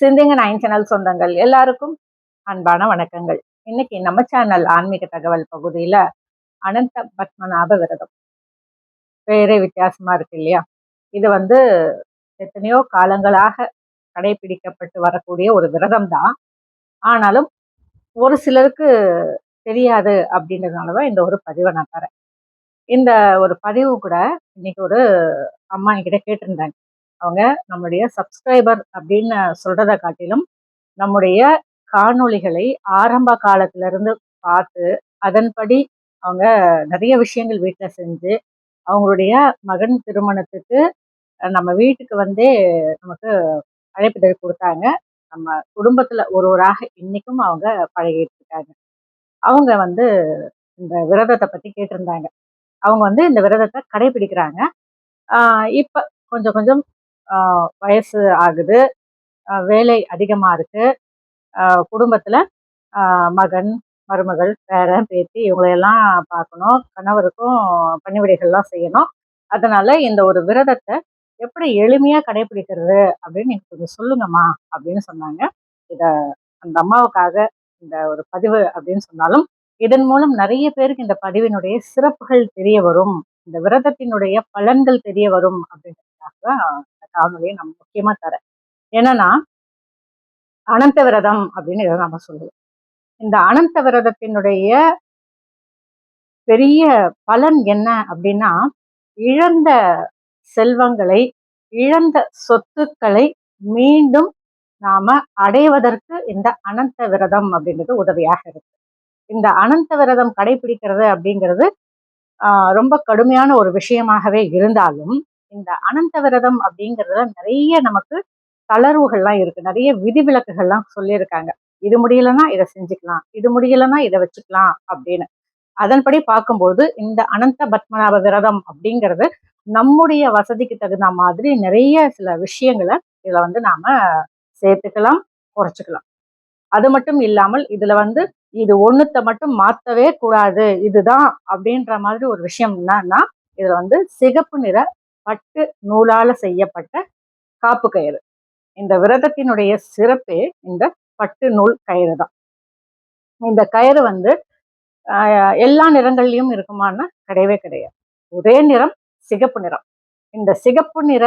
சிந்திங்க nine channel சொந்தங்கள். எல்லாருக்கும் அன்பான வணக்கங்கள். இன்னைக்கு நம்ம சேனல் ஆன்மீக தகவல் பகுதியில அனந்த பத்மநாப விரதம். பேரே வித்தியாசமா இருக்கு இல்லையா? இது வந்து எத்தனையோ காலங்களாக கடைபிடிக்கப்பட்டு வரக்கூடிய ஒரு விரதம் தான். ஆனாலும் ஒரு சிலருக்கு தெரியாது அப்படின்றதுனாலதான் இந்த ஒரு பதிவை நான் தரேன். இந்த ஒரு பதிவு கூட இன்னைக்கு ஒரு அம்மா என்கிட்ட கேட்டிருந்தாங்க. அவங்க நம்முடைய சப்ஸ்கிரைபர் அப்படின்னு சொல்றத காட்டிலும் நம்முடைய காணொளிகளை ஆரம்ப காலத்துல இருந்து பார்த்து அதன்படி அவங்க நிறைய விஷயங்கள் வீட்டில் செஞ்சு அவங்களுடைய மகன் திருமணத்துக்கு நம்ம வீட்டுக்கு வந்தே நமக்கு அழைப்பிதழ் கொடுத்தாங்க. நம்ம குடும்பத்துல ஒருவராக இன்னைக்கும் அவங்க பழகிட்டு இருக்காங்க அவங்க வந்து இந்த விரதத்தை பத்தி கேட்டிருந்தாங்க. அவங்க வந்து இந்த விரதத்தை கடைபிடிக்கிறாங்க. இப்ப கொஞ்சம் கொஞ்சம் வயசு ஆகுது. வேலை அதிகமாக இருக்குது குடும்பத்தில் மகன் மருமகள் பேரன் பேத்தி இவங்களையெல்லாம் பார்க்கணும். கணவருக்கும் பணிவிடைகள்லாம் செய்யணும். அதனால் இந்த ஒரு விரதத்தை எப்படி எளிமையாக கடைபிடிக்கிறது அப்படின்னு நீங்கள் கொஞ்சம் சொல்லுங்கம்மா அப்படின்னு சொன்னாங்க. இதை அந்த அம்மாவுக்காக இந்த ஒரு பதிவு அப்படின்னு சொன்னாலும் இதன் மூலம் நிறைய பேருக்கு இந்த பதிவினுடைய சிறப்புகள் தெரிய வரும். இந்த விரதத்தினுடைய பலன்கள் தெரிய வரும் அப்படின்றதுக்காக தான் காணொலியை நம்ம முக்கியமா தரேன் என்னன்னா அனந்த விரதம் அப்படின்னு இதை நம்ம சொல்லுவோம் இந்த அனந்த விரதத்தினுடைய பெரிய பலன் என்ன அப்படின்னா இழந்த செல்வங்களை இழந்த சொத்துக்களை மீண்டும் நாம அடைவதற்கு இந்த அனந்த விரதம் அப்படின்றது உதவியாக இருக்கு. இந்த அனந்த விரதம் கடைபிடிக்கிறது அப்படிங்கிறது ரொம்ப கடுமையான ஒரு விஷயமாகவே இருந்தாலும் இந்த அனந்த விரதம் அப்படிங்கிறதுல நிறைய நமக்கு தளர்வுகள்லாம் இருக்கு. நிறைய விதிவிலக்குகள்லாம் சொல்லியிருக்காங்க. இது முடியலன்னா இதை செஞ்சுக்கலாம். இது முடியலன்னா இதை வச்சுக்கலாம் அப்படின்னு. அதன்படி பார்க்கும்போது இந்த அனந்த பத்மநாப விரதம் அப்படிங்கிறது நம்முடைய வசதிக்கு தகுந்த மாதிரி நிறைய சில விஷயங்களை இதுல வந்து நாம சேர்த்துக்கலாம் குறைச்சிக்கலாம். அது மட்டும் இல்லாமல் இதுல வந்து இது ஒண்ணுத்த மட்டும் மாத்தவே கூடாது இதுதான் அப்படின்ற மாதிரி ஒரு விஷயம் என்னன்னா இதுல வந்து சிகப்பு நிற பட்டு நூலால செய்யப்பட்ட காப்பு கயிறு. இந்த விரதத்தினுடைய சிறப்பே இந்த பட்டு நூல் கயிறு தான். இந்த கயிறு வந்து எல்லா நிறங்கள்லையும் இருக்குமான்னா கிடையவே கிடையாது. ஒரே நிறம் சிகப்பு நிறம். இந்த சிகப்பு நிற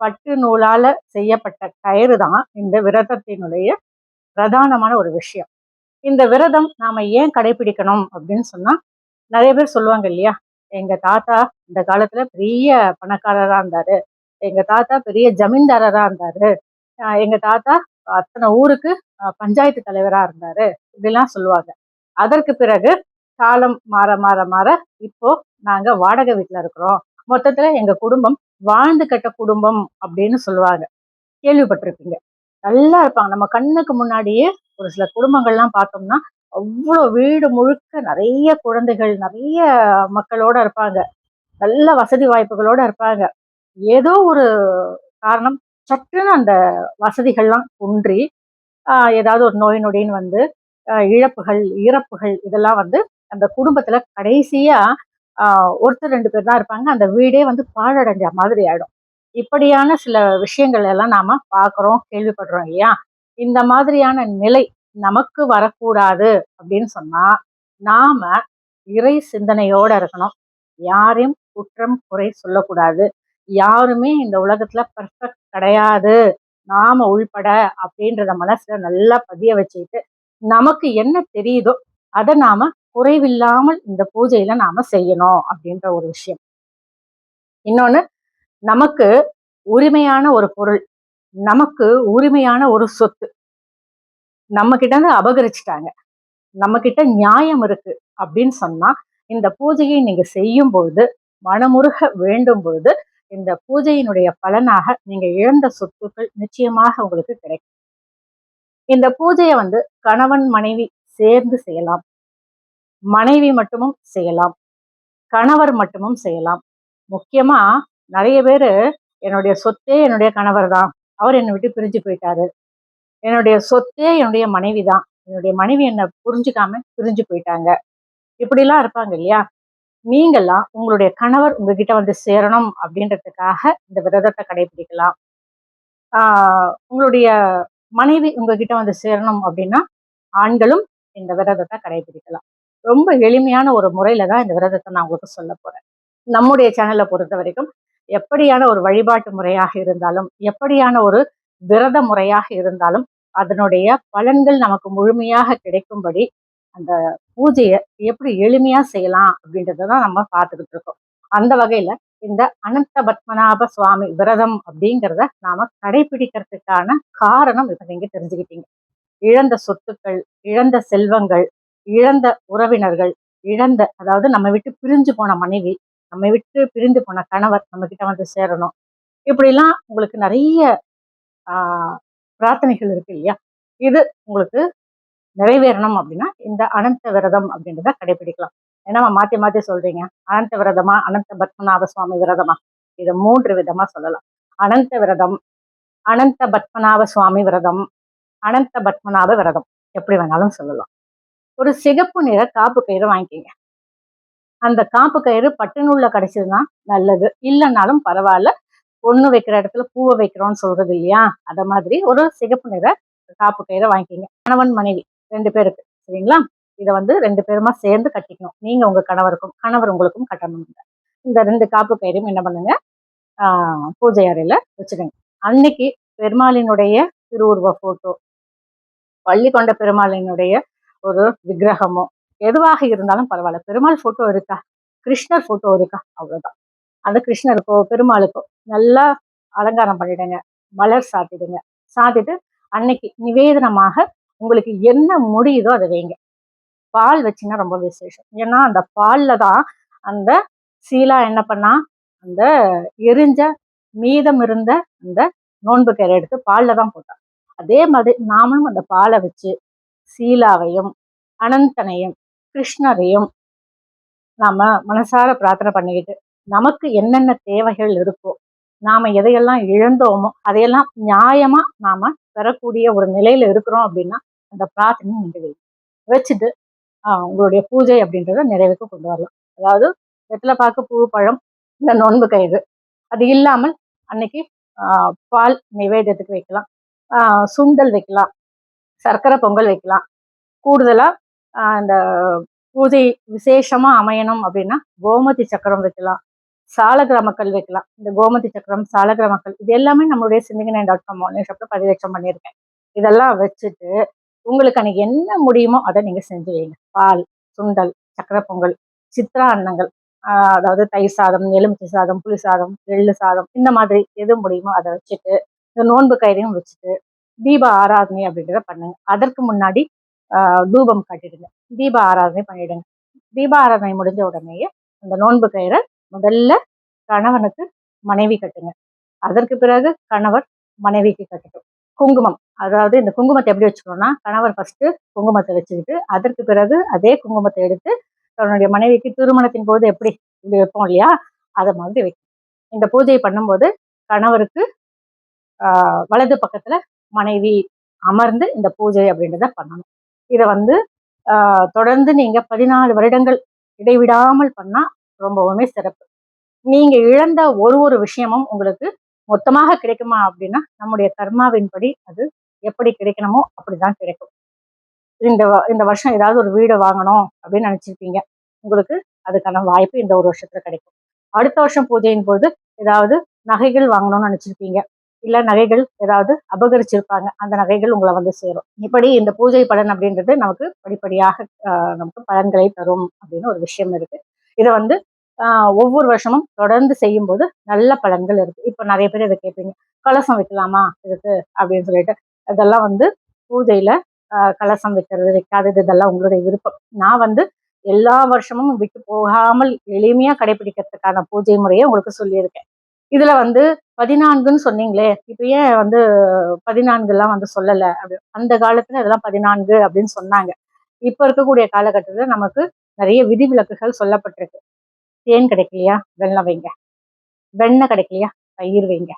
பட்டு நூலால செய்யப்பட்ட கயிறு தான் இந்த விரதத்தினுடைய பிரதானமான ஒரு விஷயம். இந்த விரதம் நாம ஏன் கடைபிடிக்கணும் அப்படின்னு சொன்னா நிறைய பேர் சொல்லுவாங்க இல்லையா? எங்க தாத்தா இந்த காலத்துல பெரிய பணக்காரரா இருந்தாரு. எங்க தாத்தா பெரிய ஜமீன்தாரரா இருந்தாரு. எங்க தாத்தா அத்தனை ஊருக்கு பஞ்சாயத்து தலைவரா இருந்தாரு. இப்படிலாம் சொல்லுவாங்க. அதற்கு பிறகு காலம் மாற மாற மாற இப்போ நாங்க வாடகை வீட்டுல இருக்கிறோம். மொத்தத்துல எங்க குடும்பம் வாழ்ந்து கட்ட குடும்பம் அப்படின்னு சொல்லுவாங்க. கேள்விப்பட்டிருப்பீங்க. நல்லா இருப்பாங்க. நம்ம கண்ணுக்கு முன்னாடியே ஒரு சில குடும்பங்கள்லாம் பார்த்தோம்னா அவ்வளோ வீடு முழுக்க நிறைய குழந்தைகள் நிறைய மக்களோட இருப்பாங்க. நல்ல வசதி வாய்ப்புகளோட இருப்பாங்க. ஏதோ ஒரு காரணம் சட்டுன்னு அந்த வசதிகள்லாம் குன்றி ஏதாவது ஒரு நோய் நொடின்னு வந்து இழப்புகள் இறப்புகள் இதெல்லாம் வந்து அந்த குடும்பத்துல கடைசியா ஒருத்தர் ரெண்டு பேர் தான் இருப்பாங்க. அந்த வீடே வந்து பாழடைஞ்ச மாதிரி ஆயிடும். இப்படியான சில விஷயங்கள் எல்லாம் நாம பாக்குறோம் கேள்விப்படுறோம் இல்லையா? இந்த மாதிரியான நிலை நமக்கு வரக்கூடாது அப்படின்னு சொன்னா நாம இறை சிந்தனையோட இருக்கணும். யாரையும் குற்றம் குறை சொல்லக்கூடாது. யாருமே இந்த உலகத்துல பர்ஃபெக்ட் கிடையாது. நாம உள்பட அப்படின்றத மனசுல நல்லா பதிய வச்சுக்கிட்டு நமக்கு என்ன தெரியுதோ அதை நாம குறைவில்லாமல் இந்த பூஜையில நாம செய்யணும் அப்படின்ற ஒரு விஷயம். இன்னொன்னு நமக்கு உரிமையான ஒரு பொருள் நமக்கு உரிமையான ஒரு சொத்து நம்ம கிட்ட இருந்து அபகரிச்சுட்டாங்க நம்ம கிட்ட நியாயம் இருக்கு அப்படின்னு சொன்னா இந்த பூஜையை நீங்க செய்யும் போது மனமுருக வேண்டும் பொழுது இந்த பூஜையினுடைய பலனாக நீங்க இழந்த சொத்துக்கள் நிச்சயமாக உங்களுக்கு கிடைக்கும். இந்த பூஜையை வந்து கணவன் மனைவி சேர்ந்து செய்யலாம். மனைவி மட்டுமும் செய்யலாம். கணவர் மட்டுமும் செய்யலாம். முக்கியமா நிறைய பேரு என்னுடைய சொத்தே என்னுடைய கணவர் தான். அவர் என்னை விட்டு பிரிஞ்சு போயிட்டாரு. என்னுடைய சொத்தே என்னுடைய மனைவி தான். என்னுடைய மனைவி என்னை புரிஞ்சுக்காம பிரிஞ்சு போயிட்டாங்க. இப்படிலாம் இருப்பாங்க இல்லையா? நீங்கள்லாம் உங்களுடைய கணவர் உங்ககிட்ட வந்து சேரணும் அப்படின்றதுக்காக இந்த விரதத்தை கடைபிடிக்கலாம். உங்களுடைய மனைவி உங்ககிட்ட வந்து சேரணும் அப்படின்னா ஆண்களும் இந்த விரதத்தை கடைபிடிக்கலாம். ரொம்ப எளிமையான ஒரு முறையில தான் இந்த விரதத்தை நான் உங்களுக்கு சொல்ல போறேன். நம்முடைய சேனலை பொறுத்த வரைக்கும் எப்படியான ஒரு வழிபாட்டு முறையாக இருந்தாலும் எப்படியான ஒரு விரத முறையாக இருந்தாலும் அதனுடைய பலன்கள் நமக்கு முழுமையாக கிடைக்கும்படி அந்த பூஜையை எப்படி எளிமையா செய்யலாம் அப்படின்றத தான் நம்ம பார்த்துக்கிட்டு இருக்கோம். அந்த வகையில இந்த அனந்த பத்மநாப சுவாமி விரதம் அப்படிங்கிறத நாம கடைபிடிக்கிறதுக்கான காரணம் இப்ப நீங்க தெரிஞ்சுக்கிட்டீங்க. இழந்த சொத்துக்கள் இழந்த செல்வங்கள் இழந்த உறவினர்கள் இழந்த அதாவது நம்ம விட்டு பிரிஞ்சு போன மனைவி நம்ம விட்டு பிரிந்து போன கணவர் நம்ம கிட்ட வந்து சேரணும். இப்படிலாம் உங்களுக்கு நிறைய ஆஹ் பிரார்த்தனைகள் இருக்கு இல்லையா? இது உங்களுக்கு நிறைவேறணும் அப்படின்னா இந்த அனந்த விரதம் அப்படின்றத கடைபிடிக்கலாம். ஏன்னா மாத்தி மாத்தி சொல்றீங்க. அனந்த விரதமா அனந்த பத்மநாப சுவாமி விரதமா? இதை மூன்று விதமா சொல்லலாம். அனந்த விரதம் அனந்த பத்மநாப சுவாமி விரதம் அனந்த பத்மநாப விரதம். எப்படி வேணாலும் சொல்லலாம். ஒரு சிகப்பு நிற காப்பு கயிறு வாங்கிக்கிங்க. அந்த காப்பு கயிறு பட்டு நூல்ல கிடைச்சதுன்னா நல்லது. இல்லைன்னாலும் பரவாயில்ல. பொண்ணு வைக்கிற இடத்துல பூவை வைக்கிறோம்னு சொல்றது இல்லையா? அத மாதிரி ஒரு சிகப்பு நிற காப்பு கயிறை வாங்கிக்கிங்க. கணவன் மனைவி ரெண்டு பேருக்கு சரிங்களா? இதை வந்து ரெண்டு பேருமா சேர்ந்து கட்டிக்கணும். நீங்க உங்க கணவருக்கும் கணவர் உங்களுக்கும் கட்டணும். இந்த ரெண்டு காப்பு கயிறும் என்ன பண்ணுங்க? பூஜை அறையில வச்சுடுங்க அன்னைக்கு பெருமாளினுடைய திருவுருவ போட்டோ பள்ளி கொண்ட பெருமாளினுடைய ஒரு விக்கிரகமோ எதுவாக இருந்தாலும் பரவாயில்ல. பெருமாள் போட்டோ இருக்கா? கிருஷ்ணர் போட்டோ இருக்கா? அவ்வளவுதான். அந்த கிருஷ்ணருக்கோ பெருமாளுக்கோ நல்லா அலங்காரம் பண்ணிடுங்க. மலர் சாத்திடுங்க. சாத்திட்டு அன்னைக்கு நிவேதனமாக உங்களுக்கு என்ன முடியுதோ அதை வைங்க. பால் வச்சிங்கன்னா ரொம்ப விசேஷம். ஏன்னா அந்த பாலில் தான் அந்த சீலா என்ன பண்ணா அந்த எரிஞ்ச மீதம் இருந்த அந்த நோன்பு கரை எடுத்து பாலில் தான் போட்டான் அதே மாதிரி நாமளும் அந்த பாலை வச்சு சீலாவையும் அனந்தனையும் கிருஷ்ணரையும் நாம மனசார பிரார்த்தனை பண்ணிக்கிட்டு நமக்கு என்னென்ன தேவைகள் இருக்கோ நாம எதையெல்லாம் இழந்தோமோ அதையெல்லாம் நியாயமா நாம பெறக்கூடிய ஒரு நிலையில இருக்கிறோம் அப்படின்னா அந்த பிரார்த்தனை நீங்க வைங்க வச்சுட்டு உங்களுடைய பூஜை அப்படின்றத நிறைவுக்கு கொண்டு வரலாம். அதாவது வெற்றில பார்க்க பூ பழம் இந்த நோன்பு கயிறு அது இல்லாமல் அன்னைக்கு பால் நிவேதத்துக்கு வைக்கலாம். சுண்டல் வைக்கலாம். சர்க்கரை பொங்கல் வைக்கலாம். கூடுதலாக இந்த பூஜை விசேஷமாக அமையணும் அப்படின்னா கோமதி சக்கரம் வைக்கலாம். சாலகிராமக்கல் வைக்கலாம். இந்த கோமதி சக்கரம் சாலகிராமக்கல் இது எல்லாமே நம்மளுடைய சிந்திகனை நைன் டாட் காம் ஆன்லைன் ஷாப்பில் பதிவேற்றம் பண்ணியிருக்கேன். இதெல்லாம் வச்சுட்டு உங்களுக்கு அன்னைக்கு என்ன முடியுமோ அதை நீங்க செஞ்சு வைங்க. பால் சுண்டல் சக்கரை பொங்கல் சித்ரா அன்னங்கள் அதாவது தயிர் சாதம் எலுமிச்சை சாதம் புளி சாதம் எள்ளு சாதம் இந்த மாதிரி எது முடியுமோ அதை வச்சுட்டு இந்த நோன்பு கயிறையும் வச்சுட்டு தீப ஆராதனை அப்படின்றத பண்ணுங்க. அதற்கு முன்னாடி தூபம் காட்டிடுங்க. தீப ஆராதனை பண்ணிடுங்க. தீப ஆராதனை முடிஞ்ச உடனேயே அந்த நோன்பு கயிறை முதல்ல கணவனுக்கு மனைவி கட்டுங்க. அதற்கு பிறகு கணவர் மனைவிக்கு கட்டட்டும். குங்குமம். அதாவது இந்த குங்குமத்தை எப்படி வச்சுக்கணும்னா கணவர் ஃபர்ஸ்ட் குங்குமத்தை வச்சுக்கிட்டு அதற்கு பிறகு அதே குங்குமத்தை எடுத்து தன்னுடைய மனைவிக்கு திருமணத்தின் போது எப்படி இப்படி வைப்போம் இல்லையா? அதை மாதிரி வைக்கும் இந்த பூஜையை பண்ணும்போது கணவருக்கு வலது பக்கத்துல மனைவி அமர்ந்து இந்த பூஜை அப்படின்றத பண்ணணும். இதை வந்து தொடர்ந்து நீங்க பதினாலு வருடங்கள் இடைவிடாமல் பண்ணா ரொம்பவுமே சிறப்பு. நீங்க இழந்த ஒரு ஒரு விஷயமும் உங்களுக்கு மொத்தமாக கிடைக்குமா அப்படின்னா நம்முடைய கர்மாவின்படி அது எப்படி கிடைக்கணுமோ அப்படிதான் கிடைக்கும். இந்த இந்த வருஷம் ஏதாவது ஒரு வீடு வாங்கணும் அப்படின்னு நினைச்சிருப்பீங்க. உங்களுக்கு அதுக்கான வாய்ப்பு இந்த ஒரு வருஷத்துல கிடைக்கும். அடுத்த வருஷம் பூஜையின் போது ஏதாவது நகைகள் வாங்கணும்னு நினைச்சிருப்பீங்க. இல்ல நகைகள் ஏதாவது அபகரிச்சிருப்பாங்க. அந்த நகைகள் உங்களை வந்து சேரும். இப்படி இந்த பூஜை பலன் அப்படின்றது நமக்கு படிப்படியாக நமக்கு பலன்களை தரும் அப்படின்னு ஒரு விஷயம் இருக்கு. இதை வந்து ஒவ்வொரு வருஷமும் தொடர்ந்து செய்யும் போது நல்ல பலன்கள் இருக்கு. இப்போ நிறைய பேர் இதை கேட்பீங்க. கலசம் வைக்கலாமா இதுக்கு? அப்படின்னு சொல்லிட்டு. இதெல்லாம் வந்து பூஜையில கலசம் வைக்கிறது வைக்காதது இதெல்லாம் உங்களுடைய விருப்பம். நான் வந்து எல்லா வருஷமும் விட்டு போகாமல் எளிமையா கடைபிடிக்கிறதுக்கான பூஜை முறையை உங்களுக்கு சொல்லியிருக்கேன். இதுல வந்து பதினான்குன்னு சொன்னீங்களே இப்ப ஏன் வந்து பதினான்கு எல்லாம் வந்து சொல்லல? அப்படி அந்த காலத்துல இதெல்லாம் பதினான்கு அப்படின்னு சொன்னாங்க. இப்ப இருக்கக்கூடிய காலகட்டத்துல நமக்கு நிறைய விதிவிலக்குகள் சொல்லப்பட்டிருக்கு. தேன் கிடைக்கலையா? வெள்ளம் வைங்க. வெண்ணெய் கிடைக்கலையா? தயிர் வைங்க.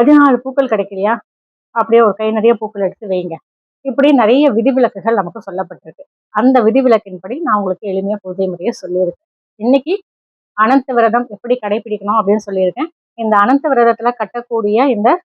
பதினாலு பூக்கள் கிடைக்கலையா? அப்படியே ஒரு கை நிறைய பூக்கள் எடுத்து வைங்க. இப்படி நிறைய விதிவிலக்குகள் நமக்கு சொல்லப்பட்டிருக்கு. அந்த விதிவிலக்கின்படி நான் உங்களுக்கு எளிமையா பூஜை முறையை சொல்லியிருக்கேன். இன்னைக்கு அனந்த விரதம் எப்படி கடைபிடிக்கணும் அப்படின்னு சொல்லியிருக்கேன். இந்த அனந்த விரதத்துல கட்டக்கூடிய இந்த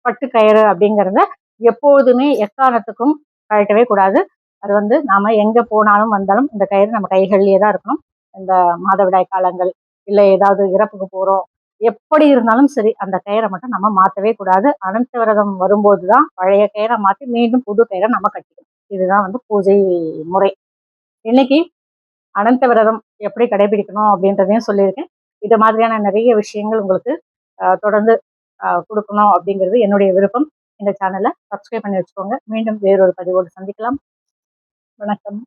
பட்டு கயிறு அப்படிங்கிறத எப்போதுமே எக்காரணத்துக்கும் கழட்டவே கூடாது. அது வந்து நாம எங்க போனாலும் வந்தாலும் இந்த கயிறு நம்ம கைகள்லயே தான் இருக்கணும். இந்த மாதவிடாய் காலங்கள் இல்லை ஏதாவது இறப்புக்கு போறோம். எப்படி இருந்தாலும் சரி அந்த கயிறை மட்டும் நம்ம மாற்றவே கூடாது. அனந்த விரதம் வரும்போது தான் பழைய கயிறை மாற்றி மீண்டும் புது கயிறை நம்ம கட்டிக்கணும். இதுதான் வந்து பூஜை முறை. இன்னைக்கு அனந்த விரதம் எப்படி கடைபிடிக்கணும் அப்படின்றதையும் சொல்லியிருக்கேன். இது மாதிரியான நிறைய விஷயங்கள் உங்களுக்கு தொடர்ந்து கொடுக்கணும் அப்படிங்கிறது என்னுடைய விருப்பம். இந்த சேனலை சப்ஸ்கிரைப் பண்ணி வச்சுக்கோங்க. மீண்டும் வேறொரு பதிவோடு சந்திக்கலாம். வணக்கம்.